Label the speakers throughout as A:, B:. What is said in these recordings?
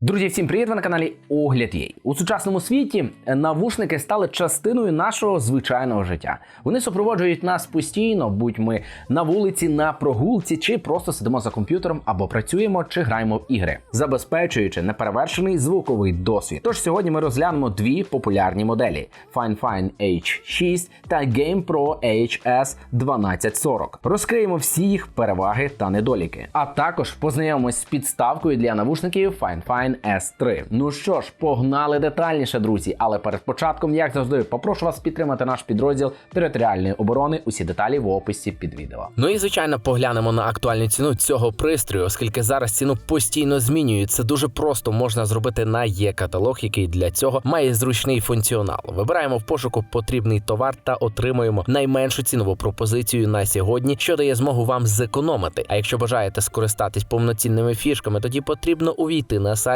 A: Друзі, всім привіт! Ви на каналі Огляд Єй. У сучасному світі навушники стали частиною нашого звичайного життя. Вони супроводжують нас постійно, будь ми на вулиці, на прогулці, чи просто сидимо за комп'ютером або працюємо, чи граємо в ігри, забезпечуючи неперевершений звуковий досвід. Тож сьогодні ми розглянемо дві популярні моделі: FineFine H6 та GamePro HS 1240. Розкриємо всі їх переваги та недоліки, а також познайомимось з підставкою для навушників FineFine S3. Ну що ж, погнали детальніше, друзі. Але перед початком, як завжди, попрошу вас підтримати наш підрозділ територіальної оборони. Усі деталі в описі під відео.
B: Ну і звичайно поглянемо на актуальну ціну цього пристрою, оскільки зараз ціну постійно змінюють. Це дуже просто можна зробити на є-каталог, який для цього має зручний функціонал. Вибираємо в пошуку потрібний товар та отримуємо найменшу цінову пропозицію на сьогодні, що дає змогу вам зекономити. А якщо бажаєте скористатись повноцінними фішками, тоді потрібно увійти на сайт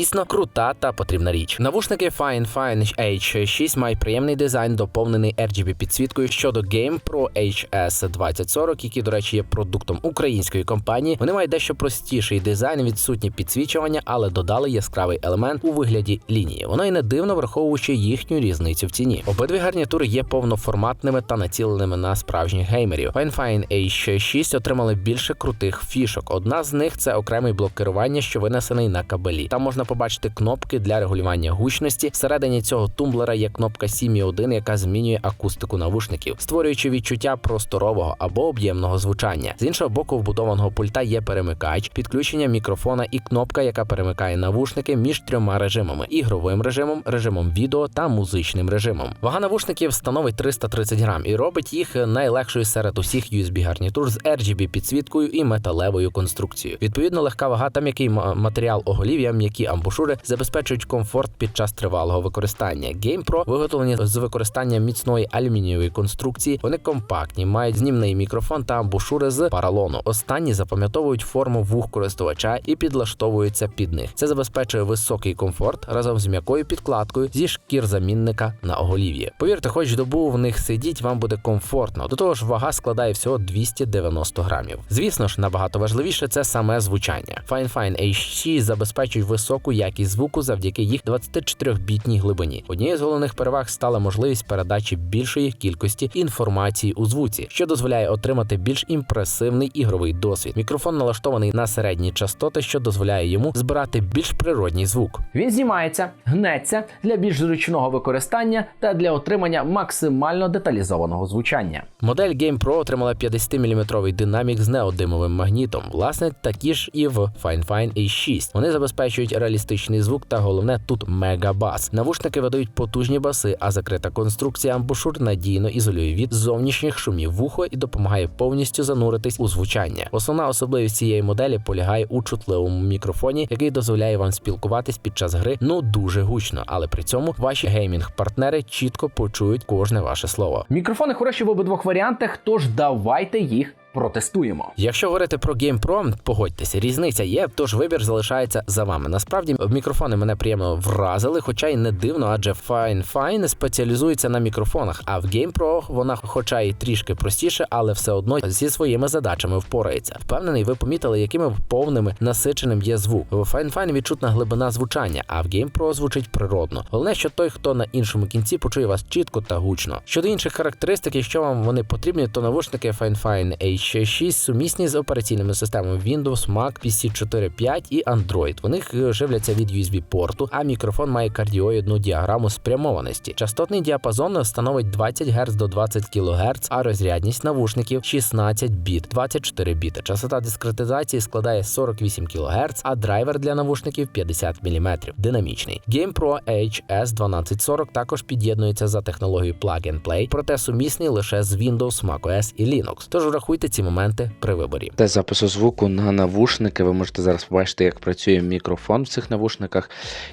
B: Дійсно крута та потрібна річ. Навушники Fine Fine H6 мають приємний дизайн, доповнений RGB підсвіткою щодо Game Pro HS 2040, які, до речі, є продуктом української компанії. Вони мають дещо простіший дизайн, відсутнє підсвічування, але додали яскравий елемент у вигляді лінії. Воно і не дивно враховуючи їхню різницю в ціні. Обидві гарнітури є повноформатними та націленими на справжніх геймерів. Fine Fine H6 отримали більше крутих фішок. Одна з них це окремий блок керування, що винесений на кабелі. Там можна побачити кнопки для регулювання гучності. Всередині цього тумблера є кнопка 7.1, яка змінює акустику навушників, створюючи відчуття просторового або об'ємного звучання. З іншого боку, вбудованого пульта є перемикач, підключення мікрофона і кнопка, яка перемикає навушники між трьома режимами: ігровим режимом, режимом відео та музичним режимом. Вага навушників становить 330 грам і робить їх найлегшою серед усіх USB гарнітур з RGB підсвіткою і металевою конструкцією. Відповідно, легка вага та м'який ма- матеріал оголів'я, м'які амбушури забезпечують комфорт під час тривалого використання. GamePro виготовлені з використанням міцної алюмінієвої конструкції. Вони компактні, мають знімний мікрофон та амбушури з паралону. Останні запам'ятовують форму вух користувача і підлаштовуються під них. Це забезпечує високий комфорт разом з м'якою підкладкою зі шкір замінника на оголів'ї. Повірте, хоч добу в них сидіть, вам буде комфортно. До того ж, вага складає всього 290 грамів. Звісно ж, набагато важливіше це саме звучання. FineFine H6 забезпечують високу якість звуку завдяки їх 24-бітній глибині. Однією з головних переваг стала можливість передачі більшої кількості інформації у звуці, що дозволяє отримати більш імпресивний ігровий досвід. Мікрофон налаштований на середні частоти, що дозволяє йому збирати більш природній звук.
A: Він знімається, гнеться для більш зручного використання та для отримання максимально деталізованого звучання.
B: Модель GamePro отримала 50-мм динамік з неодимовим магнітом. Власне, такі ж і в FineFine A6. Вони забезпечують реалістичний звук та головне тут мегабас. Навушники видають потужні баси, а закрита конструкція амбушур надійно ізолює від зовнішніх шумів вухо і допомагає повністю зануритись у звучання. Основна особливість цієї моделі полягає у чутливому мікрофоні, який дозволяє вам спілкуватись під час гри ну дуже гучно, але при цьому ваші геймінг-партнери чітко почують кожне ваше слово.
A: Мікрофони хороші в обидвох варіантах, тож давайте їх протестуємо.
B: Якщо говорити про GamePro, погодьтеся, різниця є, тож вибір залишається за вами. Насправді мікрофони мене приємно вразили, хоча й не дивно, адже Fine Fine спеціалізується на мікрофонах, а в GamePro вона, хоча й трішки простіше, але все одно зі своїми задачами впорається. Впевнений, ви помітили, якими повними насиченим є звук. В Fine Fine відчутна глибина звучання, а в GamePro звучить природно. Головне, що той, хто на іншому кінці почує вас чітко та гучно. Щодо інших характеристик, якщо вам вони потрібні, то навушники Fine Fine H6 сумісні з операційними системами Windows, Mac, PC 4.5 і Android. Вони е, живляться від USB порту, а мікрофон має кардіоїдну діаграму спрямованості. Частотний діапазон становить 20 Гц до 20 кГц, а розрядність навушників 16 біт, 24 біти. Частота дискретизації складає 48 кГц, а драйвер для навушників 50 мм. Динамічний. GamePro HS 1240 також під'єднується за технологією Plug and Play, проте сумісний лише з Windows, macOS і Linux. Тож врахуйте ці моменти при виборі.
C: Тест запису звуку на навушники. Ви можете зараз побачити, як працює мікрофон в цих навушниках,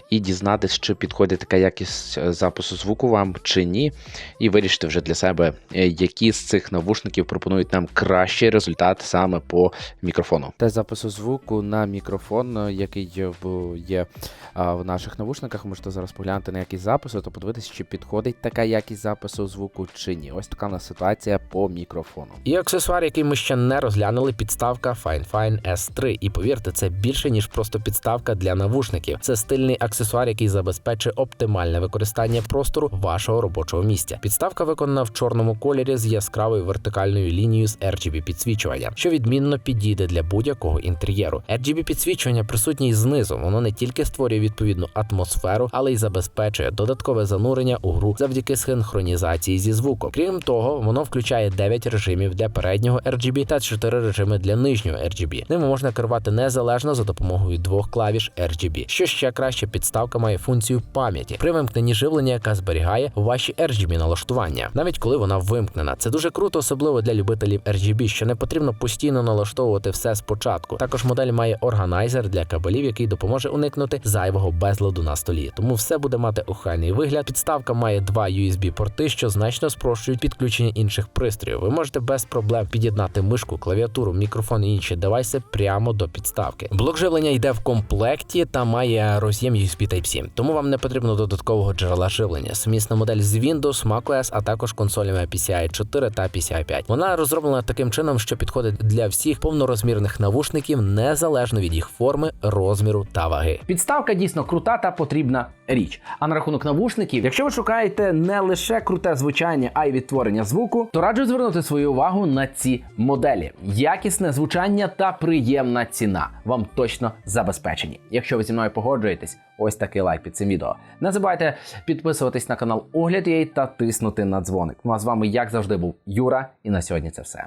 C: і дізнатися, чи підходить така якість е, запису звуку вам чи ні. І вирішити вже для себе, е, які з цих навушників пропонують нам кращий результат саме по мікрофону. Тест запису звуку на мікрофон, е, який є в- в наших навушниках. Можете зараз поглянути на якість запису, то подивитися, чи підходить така якість запису звуку чи ні. Ось така у нас ситуація по мікрофону.
B: І аксесуар, який ми ще не розглянули, підставка FineFine S3. І повірте, це більше ніж просто підставка для навушників. Це стильний аксесуар, який забезпечує оптимальне використання простору вашого робочого місця. Підставка виконана в чорному кольорі з яскравою вертикальною лінією з RGB підсвічування, що відмінно підійде для будь-якого інтер'єру. RGB підсвічування присутнє знизу. Воно не тільки створює відповідну атмосферу, але й забезпечує додаткове занурення у гру завдяки синхронізації зі звуком. Крім того, воно включає 9 режимів для переднього RGB та 4 режими для нижнього RGB. Ними можна керувати незалежно за допомогою двох клавіш RGB. Що ще краще, підставка має функцію пам'яті при вимкненні живлення, яка зберігає ваші RGB налаштування, навіть коли вона вимкнена. Це дуже круто, особливо для любителів RGB, що не потрібно постійно налаштовувати все спочатку. Також модель має органайзер для кабелів, який допоможе уникнути зайвого безладу на столі. Тому все буде мати охайний вигляд. Підставка має два USB-порти, що значно спрощують підключення інших пристроїв. Ви можете без проблем під'єднати мишку, клавіатуру, мікрофон і інші девайси прямо до підставки. Блок живлення йде в комплекті та має роз'єм USB Type-C, тому вам не потрібно додаткового джерела живлення. Сумісна модель з Windows, macOS, а також консолями PCI 4 та PCI 5. Вона розроблена таким чином, що підходить для всіх повнорозмірних навушників незалежно від їх форми, розміру та ваги.
A: Підставка дійсно крута та потрібна річ. А на рахунок навушників, якщо ви шукаєте не лише круте звучання, а й відтворення звуку, то раджу звернути свою увагу на ці моделі. Якісне звучання та приємна ціна вам точно забезпечені. Якщо ви зі мною погоджуєтесь, ось такий лайк під цим відео. Не забувайте підписуватись на канал Огляд.ua та тиснути на дзвоник. Ну а з вами, як завжди, був Юра, і на сьогодні це все.